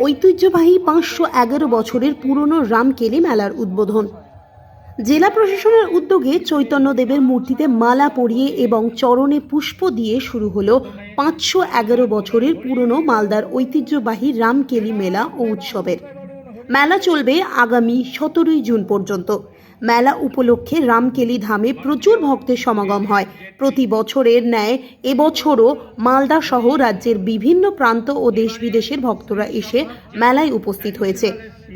ঐতিহ্যবাহী পাঁচশো এগারো বছরের পুরনো রামকেলি মেলার উদ্বোধন। জেলা প্রশাসনের উদ্যোগে চৈতন্যদেবের মূর্তিতে মালা পরিয়ে এবং চরণে পুষ্প দিয়ে শুরু হলো পাঁচশো এগারো বছরের পুরনো মালদার ঐতিহ্যবাহী রামকেলি মেলা ও উৎসবের। মেলা চলবে আগামী সতেরোই জুন পর্যন্ত। মেলা উপলক্ষে রামকেলি ধামে প্রচুর ভক্তের সমাগম হয়। প্রতি বছরের ন্যায় এবছরও মালদা সহ রাজ্যের বিভিন্ন প্রান্ত ও দেশ বিদেশের ভক্তরা এসে মেলায় উপস্থিত হয়েছে।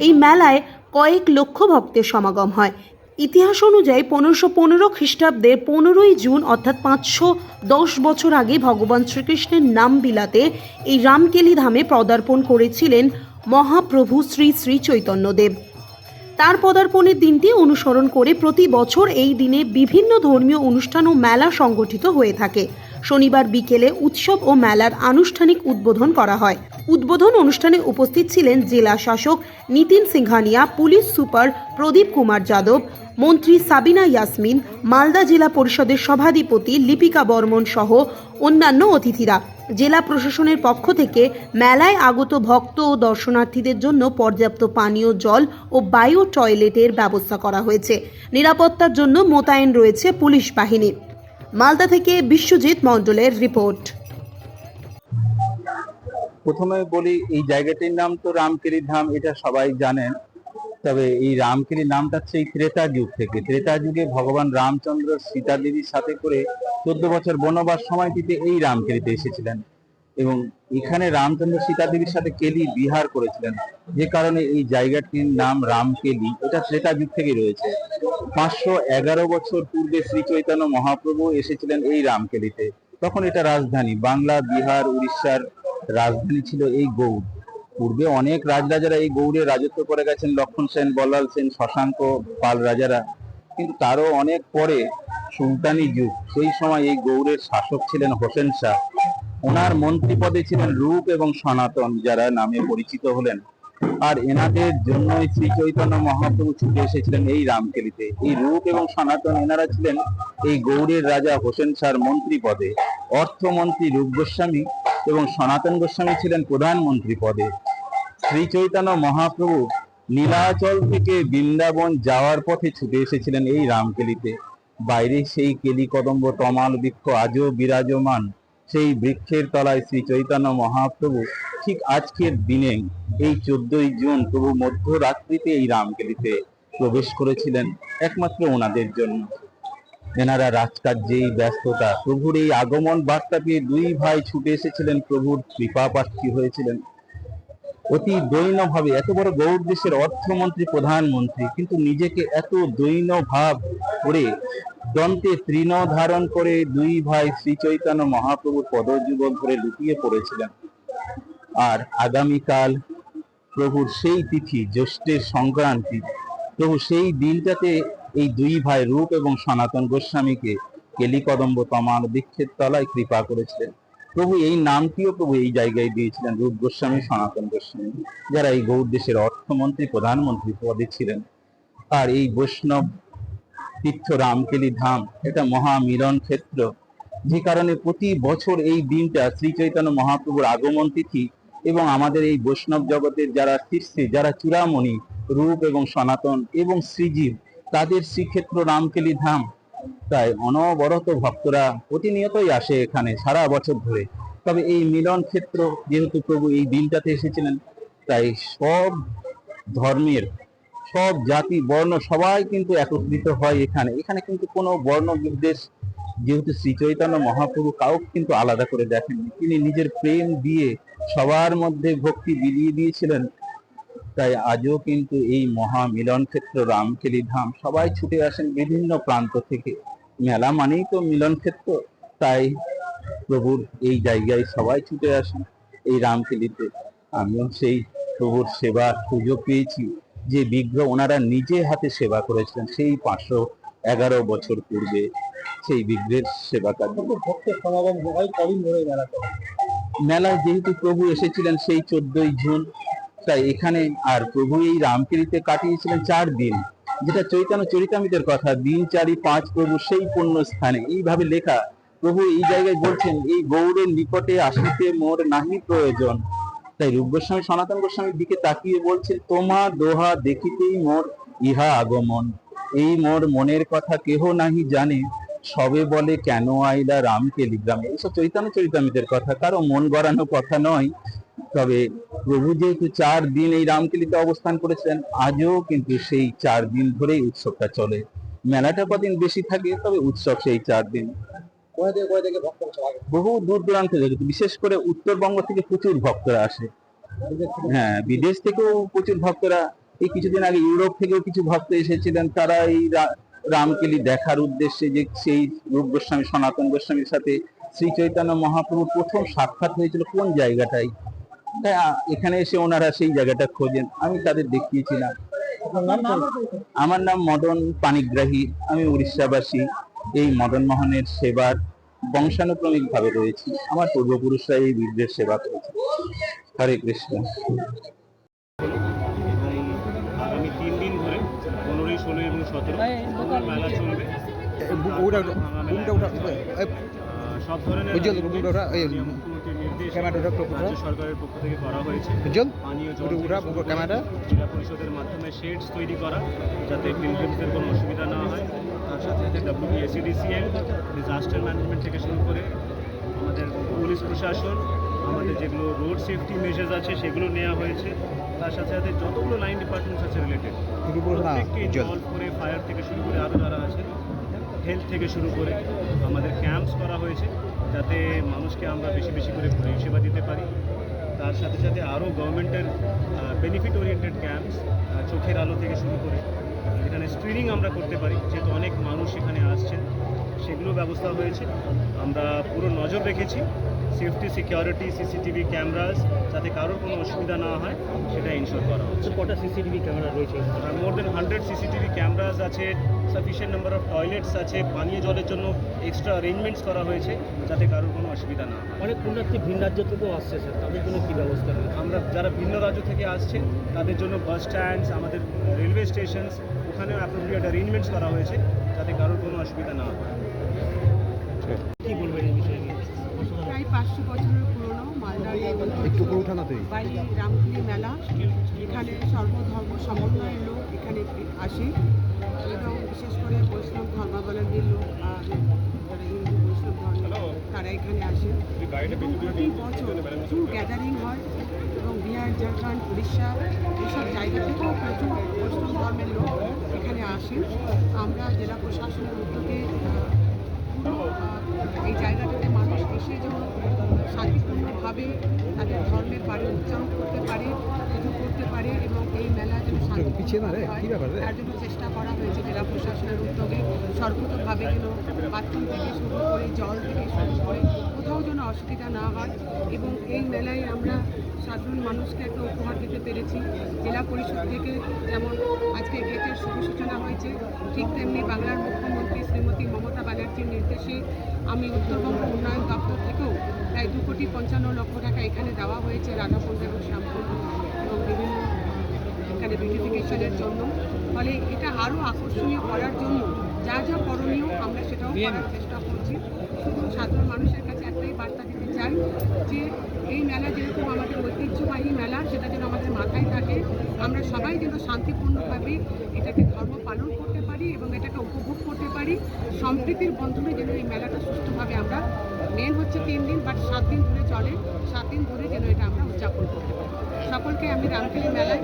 এই মেলায় কয়েক লক্ষ ভক্তের সমাগম হয়। ইতিহাস অনুযায়ী পনেরোশো পনেরো খ্রিস্টাব্দের পনেরোই জুন, অর্থাৎ পাঁচশো দশ বছর আগে ভগবান শ্রীকৃষ্ণের নাম বিলাতে এই রামকেলি ধামে পদার্পণ করেছিলেন মহাপ্রভু শ্রী শ্রী চৈতন্যদেব। তার পদার্পণের দিনটি অনুসরণ করে প্রতি বছর এই দিনে বিভিন্ন ধর্মীয় অনুষ্ঠান ও মেলা সংগঠিত হয়ে থাকে। শনিবার বিকেলে উৎসব ও মেলার আনুষ্ঠানিক উদ্বোধন করা হয়। উদ্বোধন অনুষ্ঠানে উপস্থিত ছিলেন জেলা শাসক নিতিন সিংহানিয়া, পুলিশ সুপার প্রদীপ কুমার যাদব, মন্ত্রী সাবিনা ইয়াসমিন, মালদা জেলা পরিষদের সভাধিপতি লিপিকা বর্মন সহ অন্যান্য অতিথিরা। জেলা প্রশাসনের পক্ষ থেকে মেলায় আগত ভক্ত ও দর্শনার্থীদের জন্য পর্যাপ্ত পানীয় জল ও বায়ো টয়লেটের ব্যবস্থা করা হয়েছে। নিরাপত্তার জন্য মোতায়েন রয়েছে পুলিশ বাহিনী। মালদা থেকে বিশ্বজিৎ মণ্ডলের রিপোর্ট। প্রথমে বলি, এই জায়গাটির নাম তো রামকেরি ধাম, এটা সবাই জানেন। তবে এই রামকেরি নামটা হচ্ছে এই ত্রেতা যুগ থেকে। ত্রেতা যুগে ভগবান রামচন্দ্র সীতা দেবীর সাথে করে চোদ্দ বছর বনবাস সময়টিতে এই রামকেরিতে এসেছিলেন। এবং এখানে রামচন্দ্র সীতা দেবীর সাথে কেলি বিহার করেছিলেন। যে কারণে এই জায়গাটির নাম রামকেলি, এটা ত্রেতা যুগ থেকে রয়েছে। পাঁচশো এগারো বছর পূর্বে শ্রী চৈতন্য মহাপ্রভু এসেছিলেন এই রামকেলিতে। তখন এটা রাজধানী, বাংলা, বিহার, উড়িষ্যার রাজধানী ছিল এই গৌড়। পূর্বে অনেক রাজরাজারা এই গৌড়ে রাজত্ব করে গেছেন, লক্ষণ সেন বল্লাল সেন, শশাঙ্ক পাল রাজারা। কিন্তু তারও অনেক পরে সুলতানি যুগ, সেই সময় এই গৌড়ের শাসক ছিলেন হোসেন শাহ। ওনার মন্ত্রী পদে ছিলেন রূপ এবং সনাতন, যারা নামে পরিচিত হলেন। আর এনাদের জন্যই শ্রী চৈতন্য মহাপ্রভু ছুটে এসেছিলেন এই রামকেলিতে। এই রূপ এবং সনাতন এনারা ছিলেন এই গৌড়ের রাজা হোসেন শাহর মন্ত্রী পদে। অর্থমন্ত্রী রূপ গোস্বামী এবং সনাতন গোস্বামী ছিলেন প্রধানমন্ত্রী পদে। শ্রী চৈতন্য মহাপ্রভু নীলাচল থেকে বৃন্দাবন যাওয়ার পথে ছুটে এসেছিলেন এই রামকেলিতে। বাইরে সেই কেলি কদম্ব তমাল বৃক্ষ আজও বিরাজমান। সেই বৃক্ষের তলায় শ্রী চৈতন্য মহাপ্রভু ঠিক আজকের দিনে এই চোদ্দই জুন প্রভু মধ্যরাত্রিতে এই রামকেলিতে প্রবেশ করেছিলেন, একমাত্র ওনাদের জন্য। এনারা রাজকার্যেই ব্যস্ততা। প্রভুর এই আগমন বার্তা পেয়ে দুই ভাই ছুটে এসেছিলেন প্রভুর কৃপা প্রার্থী হয়েছিলেন। অতি দৈন্য ভাবে এত বড় গৌড় দেশের অর্থমন্ত্রী, প্রধানমন্ত্রী, কিন্তু নিজেকে এত দৈন্য ভাব করে দন্তে তৃণ ধারণ করে দুই ভাই শ্রী চৈতন্য মহাপ্রভুর পদযুগল ধরে লুকিয়ে পড়েছিলেন। আর আগামীকাল প্রভুর সেই তিথি, জ্যৈষ্ঠের সংক্রান্তি, প্রভু সেই দিনটাতে এই দুই ভাই রূপ এবং সনাতন গোস্বামীকে কেলিকদম্ব তমাল বৃক্ষের তলায় কৃপা করেছিলেন। প্রভু এই নামটিও প্রভু এই জায়গায় দিয়েছিলেন, রূপ গোস্বামী, সনাতন গোস্বামী, যারা এই গৌর দেশের অর্থমন্ত্রী, প্রধানমন্ত্রী পদে ছিলেন। আর এই বৈষ্ণব তীর্থ রামকেলি ধাম, এটা মহা মিলন ক্ষেত্র। যে কারণে প্রতি বছর এই দিনটা শ্রী চৈতন্য মহাপ্রভুর আগমন তিথি এবং আমাদের এই বৈষ্ণব জগতের যারা শীর্ষে যারা চূড়ামণি, রূপ এবং সনাতন এবং শ্রীজীব তাদের শ্রীক্ষেত্র রামকেলি ধাম। তাই অনবরত ভক্তরা প্রতিনিয়তই আসে এখানে সারা বছর ধরে। তবে এই মিলন ক্ষেত্র, যেহেতু প্রভু এই দিনটাতে এসেছিলেন, তাই সব ধর্মের, সব জাতি, বর্ণ সবাই কিন্তু একত্রিত হয় এখানে। এখানে কিন্তু কোনো বর্ণ বিদ্বেষ যেহেতু শ্রী চৈতন্য মহাপ্রভু কাউকে কিন্তু আলাদা করে দেখেননি। তিনি নিজের প্রেম দিয়ে সবার মধ্যে ভক্তি বিলিয়ে দিয়েছিলেন। তাই আজও কিন্তু এই মহা মিলন ক্ষেত্র রামকেলি ধাম সবাই ছুটে আসেন বিভিন্ন প্রান্ত থেকে। মেলা মানেই তো মিলন ক্ষেত্র তাই প্রভুর এই জায়গায় সবাই ছুটে আসেন এই রামকেলিতে। আমিও সেই প্রভুর সেবার সুযোগ পেয়েছি যে বিগ্রহ ওনারা নিজে হাতে সেবা করেছিলেন সেই পাঁচশো এগারো বছর পূর্বে। সেই বিগ্রহের সেবা কার্য ভক্তের সমাগম হয় কদিন ধরে মেলা মেলায় যেহেতু প্রভু এসেছিলেন সেই চোদ্দই জুন তাই এখানে আর প্রভু এই রামকেলিতে কাটিয়েছিলেন চার দিন, যেটা চৈতন্য চরিতামিতের কথা, দিন, চারি, পাঁচ প্রভু সেই পুণ্য স্থানে। এইভাবে লেখা, প্রভু এই জায়গায় বলছেন, এই গৌড়ের নিকটে আসিতে মোর নাহি প্রয়োজন। তাই রূপ গোস্বামী সনাতন গোস্বামীর দিকে তাকিয়ে বলছে তোমা দোহা দেখিতেই মোর ইহা আগমন। এই মোর মনের কথা কেহ নাহি জানে, সবে বলে কেন আইলা রাম টেলিগ্রামে এইসব চৈতন্য চরিতামিতের কথা, কারও মন গড়ানো কথা নয়। তবে প্রভু যেহেতু চার দিন এই রামকেলিতে অবস্থান করেছেন আজও কিন্তু সেই চার দিন ধরেই উৎসবটা চলে। মেলাটা কদিন বেশি থাকে, তবে উৎসব সেই চার দিন। বহু দূর দূরান্ত থেকে, বিশেষ করে উত্তরবঙ্গ থেকে প্রচুর ভক্তরা আসে। হ্যাঁ বিদেশ থেকেও প্রচুর ভক্তরা, এই কিছুদিন আগে ইউরোপ থেকেও কিছু ভক্ত এসেছিলেন, তারা এই রামকেলি দেখার উদ্দেশ্যে যে সেই রূপ গোস্বামী, সনাতন গোস্বামীর সাথে শ্রী চৈতন্য মহাপ্রভুর প্রথম সাক্ষাৎ হয়েছিল কোন জায়গাটাই তাই এখানে এসে ওনারা সেই জায়গাটা খোঁজেন। আমি তাদের দেখিয়েছিলাম। আমার নাম মদন পানিগ্রাহী। আমি উড়িষ্যাবাসী। এই মদন মোহনের সেবার বংশানুক্রমিক ভাবে রয়েছি। আমার পূর্বপুরুষরা এই বীরদের সেবা করেছে। হরে কৃষ্ণ। আগামী তিন দিন ধরে পনেরোই ষোলো এবং সতেরো মেলা চলবে। সব ধরনের সরকারের পক্ষ থেকে করা হয়েছে। পানীয় জল জেলা পরিষদের মাধ্যমে শেডস তৈরি করা যাতে পিলগ্রিমসদের কোনো অসুবিধা না হয়। তার সাথে সাথে ডাব্লিউবিএসিডিসিএল ডিজাস্টার ম্যানেজমেন্ট থেকে শুরু করে আমাদের পুলিশ প্রশাসন আমাদের যেগুলো রোড সেফটি মেজার্স আছে সেগুলো নেওয়া হয়েছে। তার সাথে সাথে যতগুলো লাইন ডিপার্টমেন্টস আছে রিলেটেড ইনভলভ করে ফায়ার থেকে শুরু করে আরও যারা আছে হেলথ থেকে শুরু করে আমাদের ক্যাম্পস করা হয়েছে, যাতে মানুষকে আমরা বেশি বেশি করে পরিষেবা দিতে পারি। তার সাথে সাথে আরও গভর্নমেন্টের বেনিফিট ওরিয়েন্টেড ক্যাম্পস চোখের আলো থেকে শুরু করে, এখানে স্ক্রিনিং আমরা করতে পারি, যেহেতু অনেক মানুষ এখানে আসছেন, সেগুলো ব্যবস্থা হয়েছে। আমরা পুরো নজর রেখেছি। সেফটি সিকিউরিটি সিসিটিভি ক্যামেরাস যাতে কারোর কোনো অসুবিধা না হয় সেটা ইনশোর করা হচ্ছে। কটা সিসিটিভি ক্যামেরা রয়েছে? More than hundred CCTV cameras আছে সাফিসিয়েন্ট নাম্বার অফ টয়লেটস আছে পানীয় জলের জন্য এক্সট্রা অ্যারেঞ্জমেন্টস করা হয়েছে যাতে কারোর কোনো অসুবিধা না হয়। অনেক পুণ্যার্থী ভিন রাজ্য থেকেও আসছে স্যার তাদের জন্য কী ব্যবস্থা রয়েছে? আমরা যারা ভিন্ন রাজ্য থেকে আসছে তাদের জন্য বাস স্ট্যান্ডস আমাদের রেলওয়ে স্টেশনস ওখানেও অ্যাপ্রোপ্রিয়েট অ্যারেঞ্জমেন্টস করা হয়েছে যাতে কারোর কোনো অসুবিধা না হয়। পাঁচশো বছরের পুরনো মালদার বাড়ি রামপুরি মেলা। এখানে সর্বধর্ম সমন্বয়ের লোক এখানে আসে এবং বিশেষ করে বৈষ্ণব ধর্মাবলম্বীর লোক আর যারা হিন্দু বৈষ্ণব ধর্ম তারা এখানে আসে। এবং প্রতি বছর প্রচুর গ্যাদারিং হয় এবং বিহার ঝাড়খণ্ড উড়িষ্যা এইসব জায়গা থেকেও প্রচুর বৈষ্ণব ধর্মের লোক এখানে আসেন আমরা জেলা প্রশাসনের উদ্যোগে পুরো এই জায়গাটাতে এসে যেন শান্তিপূর্ণভাবে তাদের ধর্মের বাড়ি উচ্চারণ করতে পারে পুজো করতে পারে এবং এই মেলা যেন পিছিয়ে না? তার জন্য চেষ্টা করা হয়েছে জেলা প্রশাসনের উদ্যোগে সর্বতভাবে যেন বাথরুম থেকে শুরু করে জল থেকে শুরু করে কোথাও যেন অসুবিধা না হয় এবং এই মেলায় আমরা সাধারণ মানুষকে একটা উপহার দিতে পেরেছি। জেলা পরিষদ থেকে যেমন আজকে গেটের শুভ সূচনা হয়েছে, ঠিক তেমনি বাংলার মুখ্যমন্ত্রী শ্রীমতী মমতা ব্যানার্জির নির্দেশে আমি উত্তরবঙ্গ উন্নয়ন দপ্তর থেকেও প্রায় দু কোটি পঞ্চান্ন লক্ষ টাকা এখানে দেওয়া হয়েছে রাধাকুণ্ড এবং শ্যামকুণ্ড এবং বিভিন্ন এখানে বিউটিফিকেশনের জন্য। ফলে এটা আরও আকর্ষণীয় করার জন্য যা যা করণীয় আমরা সেটাও করার চেষ্টা করছি। শুধু সাধারণ মানুষের কাছে একটাই বার্তা দিতে চাই যে এই মেলা যেরকম আমাদের ঐতিহ্যবাহী মেলা সেটা যেন আমাদের মাথায় থাকে আমরা সবাই যেন শান্তিপূর্ণভাবে এটাকে ধর্ম পালন করতে পারি এবং এটাকে উপভোগ করতে পারি। সম্প্রীতির বন্ধনে যেন এই মেলাটা সুষ্ঠুভাবে আমরা মেন হচ্ছে তিন দিন বাট সাত দিন ধরে চলে। সাত দিন ধরে যেন এটা আমরা উদযাপন করতে পারি। সকলকে আমি রামকেলি মেলায়